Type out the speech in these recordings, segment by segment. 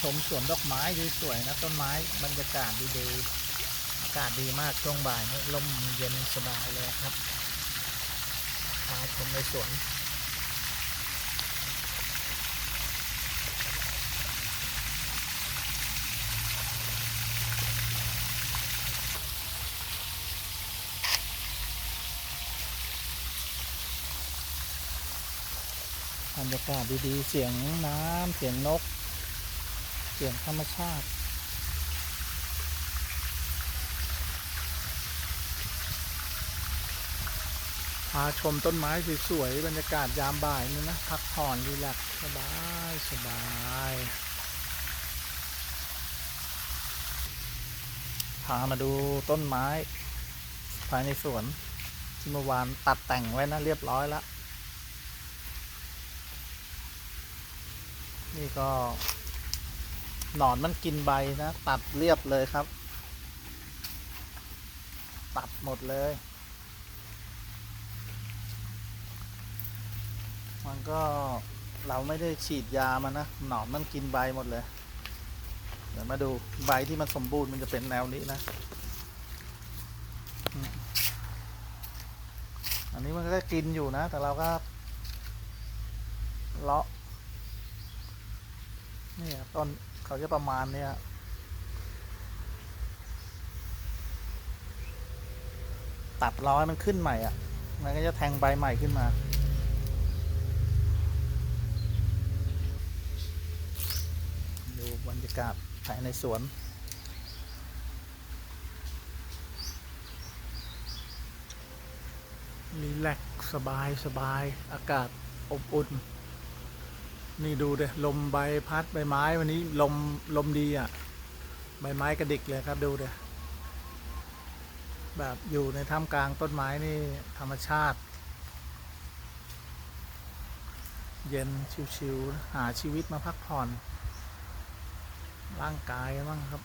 ชมสวนดอกไม้สวยๆนะต้นไม้บรรยากาศดีๆอากาศดีมากช่วงบ่ายนี่ลมเย็นสบายเลยครับพาชมในสวนบรรยากาศดีๆ เสียงน้ำ เสียงนก เสียงธรรมชาติพาชมต้นไม้สวยๆบรรยากาศยามบ่ายนี่นะพักผ่อนรีแลกสบายสบายพามาดูต้นไม้ ภายในสวน ที่เมื่อวานตัดแต่งไว้นะเรียบร้อยแล้ว นี่ก็ หนอนมันกินใบนะ ตัดเรียบเลยครับ ตัดหมดเลย มันก็เราไม่ได้ฉีดยามันนะ หนอนมันกินใบหมดเลย เดี๋ยวมาดูใบที่มันสมบูรณ์มันจะเป็นแนวนี้นะ อันนี้มันก็กินอยู่นะ แต่เราก็เลาะเนี่ยต้น เขาจะประมาณเนี่ยตัดร้อยมันขึ้นใหม่อะ มันก็จะแทงใบใหม่ขึ้นมา ดูบรรยากาศภายในสวนรีแลกซ์สบายสบาย อากาศอบอุ่น นี่ดูเดยลมใบพัดใบไม้วันนี้ลมลมดีอะ ใบไม้กระดิกเลยครับดูเดยแบบอยู่ในท่ามกลางต้นไม้นี่ธรรมชาติ เย็นชิวๆหาชีวิตมาพักผ่อน ร่างกายบ้างครับ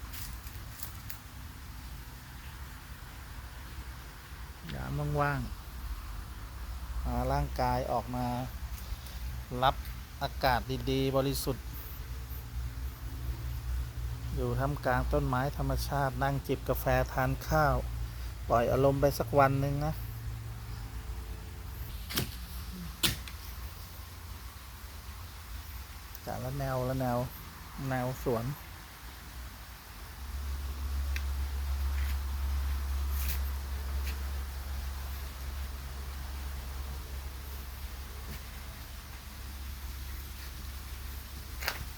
ยามว่างๆหาร่างกายออกมารับ อากาศดีๆ บริสุทธิ์ อยู่ท่ามกลางต้นไม้ธรรมชาติ นั่งจิบกาแฟทานข้าว ปล่อยอารมณ์ไปสักวันหนึ่งนะแต่ละแนวละแนว แนวสวน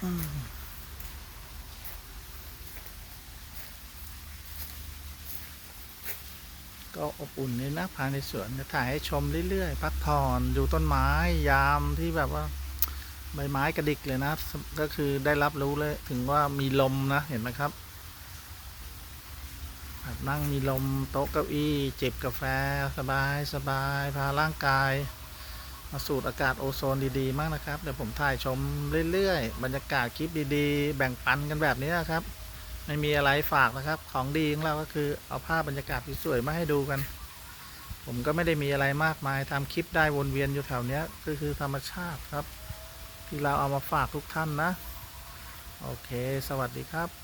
ก็อบอุ่นนี่นะภายในสวนจะถ่ายให้ชมเรื่อยๆ พักผ่อนดูต้นไม้ยามที่แบบว่า ใบไม้กระดิกเลยนะ ก็คือได้รับรู้เลย ถึงว่ามีลมนะ เห็นไหมครับแบบนั่งมีลมโต๊ะเก้าอี้ จิบกาแฟ สบายสบายพาร่างกาย มาสูดอากาศโอโซนดีๆมากนะครับ เดี๋ยวผมถ่ายชมเรื่อยๆ บรรยากาศคลิปดีๆ แบ่งปันกันแบบนี้นะครับ ไม่มีอะไรฝากนะครับ ของดีของเราก็คือเอาภาพบรรยากาศสวยๆมาให้ดูกัน ผมก็ไม่ได้มีอะไรมากมายทำคลิปได้วนเวียนอยู่แถวเนี้ก็คือธรรมชาติครับ ที่เราเอามาฝากทุกท่านนะ โอเค สวัสดีครับ